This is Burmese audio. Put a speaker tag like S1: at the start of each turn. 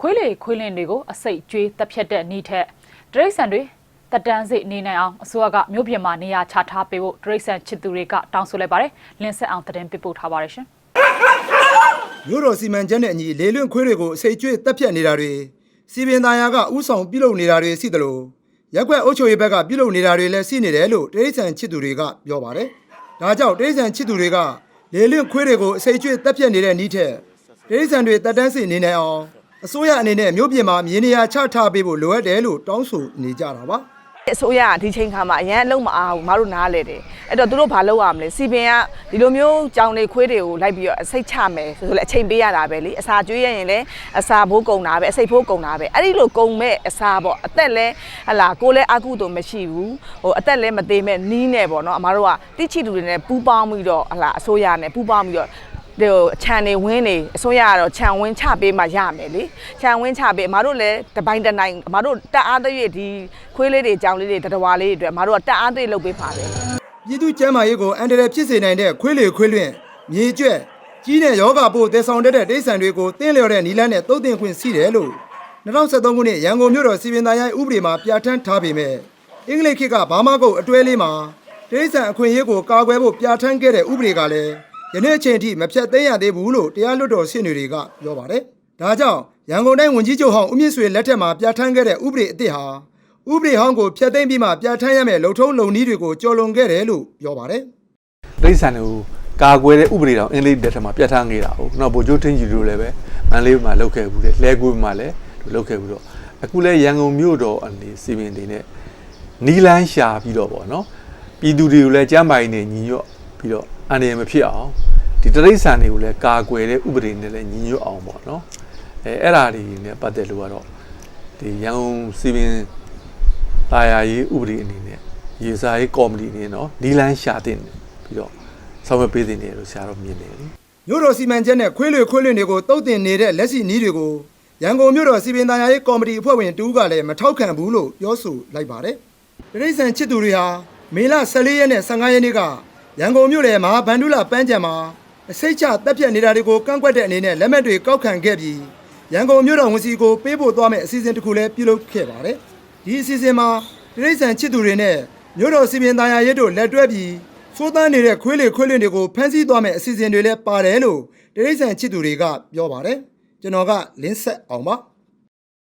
S1: ခွေးလေခွေးလင်းတွေကိုအစိတ်ကျွေးတပ်ဖြတ်တဲ့နေ့ထက်တရိတ်ဆန်တွေတတန်းစိတ်နေနိုင်အောင်အစိုးရကမြို့ပြင်မှာနေရာချထားပေးဖို့တရိတ်ဆန်ချစ်သူတွေကတောင်းဆိုလိုက်ပါတယ်။လင်းဆက်အောင်တင်ပြပို့ထားပါတယ်ရှင်။
S2: မြို့တော်စီမံချက်နဲ့အညီလေလွင့်ခွေးတွေကိုအစိတ်ကျွေးတပ်ဖြတ်နေတာတွေစီပင်သားယာကဥဆောင်ပြုလုပ်နေတာတွေရှိသလိုရက်ွက်အုပ်ချုပ်ရေးဘက်ကပြုလုပ်နေတာတွေလည်းရှိနေတယ်လို့တရိတ်ဆန်ချစ်သူတွေကပြောပါတယ်။ဒါကြောင့်တရိတ်ဆန်ချစ်သူတွေကလေလွင့်ခွေးတွေကိုအစိတ်ကျွေးတပ်ဖြတ်နေတဲ့နေ့ထက်တရိတ်ဆန်တွေတတန်းစိတ်နေနိုင်အောင် အစိုးရအနေနဲ့မြို့ပြင်မှာမြေနေရာချထားပေးဖို့လိုအပ်တယ်လို့တောင်းဆိုနေကြတာပါ။
S3: အစိုးရကဒီချိန်ခါမှာအရန်အလုံးမအားဘူးမတို့နားလဲတယ်အဲ့တော့သူတို့ဘာလုပ်ရမလဲစီပင်ကဒီလိုမျိုးကြောင်တွေခွေးတွေကိုလိုက်ပြီးတော့အစိတ်ချမယ်ဆိုဆိုလဲအချိန်ပေးရတာပဲလေအစာကျွေးရရင်လည်းအစာဘိုးကုံတာပဲအစိတ်ဘိုးကုံတာပဲအဲ့ဒီလိုကုံမဲ့အစာပေါ့အသက်လဲဟလာကိုယ်လဲအကုသို့မရှိဘူးဟိုအသက်လဲမသေးမဲ့နီးနေပေါ့နော်အမတို့ကတိချီတူတွေနဲ့ပူးပေါင်းပြီးတော့ဟလာအစိုးရနဲ့ပူးပေါင်းပြီးတော့ ဒီခြံနေဝင်းနေအစိုးရကတော့ခြံဝင်းချပေးမှရမယ်လေခြံဝင်းချပေးအမတို့လည်းတပိုင်းတစ်နိုင်အမတို့တက်အားတရွေ့ဒီခွေးလေးတွေကြောင်လေးတွေတတဝါလေးတွေအတွက်အမတို့ကတက်အားတရွေ့လုပ်ပေးပါတယ်
S2: ပြည်သူ့ကျန်းမာရေးကိုအန်တရယ်ဖြစ်စေနိုင်တဲ့ခွေးလေခွေးလွင့်မြေကျွက်ကြီးတဲ့ယောဂပို့တည်ဆောင်တတ်တဲ့တိရစ္ဆာန်တွေကိုတင်းလျော်တဲ့နီလန်းနဲ့တုတ်တင်ခွင့်ရှိတယ်လို့2023ခုနှစ်ရန်ကုန်မြို့တော်စီပင်သားရိုင်းဥပဒေမှာပြဋ္ဌာန်းထားပေမဲ့အင်္ဂလိပ်ခေတ်ကဘာမာကုတ်အတွဲလေးမှာတိရစ္ဆာန်အခွင့်အရေးကိုကာကွယ်ဖို့ပြဋ္ဌာန်းခဲ့တဲ့ဥပဒေကလည်း ယနေ့အချိန်ထိမဖြတ်သိမ်းရသေးဘူးလို့တရားလွှတ်တော်ရှင်းတွေကပြောပါတယ်။ဒါကြောင့်ရန်ကုန်တိုင်းဝန်ကြီးချုပ်ဟောင်းဦးမြင့်ဆွေလက်ထက်မှာပြဋ္ဌာန်းခဲ့တဲ့ဥပဒေအသစ်ဟာဥပဒေဟောင်းကိုဖျက်သိမ်းပြီးမှပြဋ္ဌာန်းရမယ့်လုံထုံးလုံနည်းတွေကိုကျော်လွန်ခဲ့တယ်လို့ပြောပါတယ်။
S4: တိရစ္ဆာန်တွေကိုကာကွယ်တဲ့ဥပဒေတောင်အင်္ဂလိပ်တက်ထမှာပြဋ္ဌာန်းခဲ့တာဟုတ်နောက်ဗိုလ်ချုပ်ထင်းကြီးတို့လည်းပဲမန္တလေးမှာလုပ်ခဲ့ဘူးတယ်လဲကူးမှာလည်းလုပ်ခဲ့ဘူးတော့အခုလဲရန်ကုန်မြို့တော်အနေစီပင်တွေနဲ့နီလန်းရှာပြီးတော့ပေါ့နော်ပြည်သူတွေကိုလည်းကြမ်းပိုင်နေညီညွတ် ပြီးတော့အန္တရာယ်မဖြစ်အောင်ဒီတိရစ္ဆာန်တွေကိုလည်းကာကွယ်တဲ့ဥပဒေနဲ့လည်းညီညွတ်အောင်ပေါ့နော်အဲအဲ့ဒါတွေနဲ့ပတ်သက်လို့ကတော့ဒီရန်ကုန်စီပင်တာယာရေးဥပဒေအနေနဲ့ရေစားရေးကော်မတီအနေနဲ့နော်နီလန်းရှာတင်ပြီးတော့ဆောင်ရွက်ပေးတင်တယ်လို့ဆရာတော်မြင်တယ်လေ
S2: မြို့တော်စီမံချက်နဲ့ခွေးလွေခွေးလွင်တွေကိုတုတ်တင်နေတဲ့လက်ရှိနီးတွေကိုရန်ကုန်မြို့တော်စီပင်သားရေးကော်မတီအဖွဲ့ဝင်တူကလည်းမထောက်ခံဘူးလို့ပြောဆိုလိုက်ပါတယ်။တရိษံချစ်သူတွေဟာမေလ14ရက်နဲ့15ရက်နေ့က ရန်ကုန်မြို့နယ်မဟာဗန္ဓုလပန်းခြံမှာအစိတ်ချတက်ပြက်နေတာတွေကိုကန့်ကွက်တဲ့အနေနဲ့လက်မှတ်တွေကောက်ခံခဲ့ပြီးရန်ကုန်မြို့တော်ဝန်စီကိုပေးပို့သွားမယ့်အစီအစဉ်တစ်ခုလည်းပြုလုပ်ခဲ့ပါတယ်။ဒီအစီအစဉ်မှာတရိษံချစ်သူတွေနဲ့မြို့တော်စီပင်သားရေးတို့လက်တွဲပြီးစိုးတန်းနေတဲ့ခွေးလေခွေးလင်းတွေကိုဖမ်းဆီးသွားမယ့်အစီအစဉ်တွေလည်းပါတယ်လို့တရိษံချစ်သူတွေကပြောပါတယ်ကျွန်တော်ကလင်းဆက်အောင်ပါ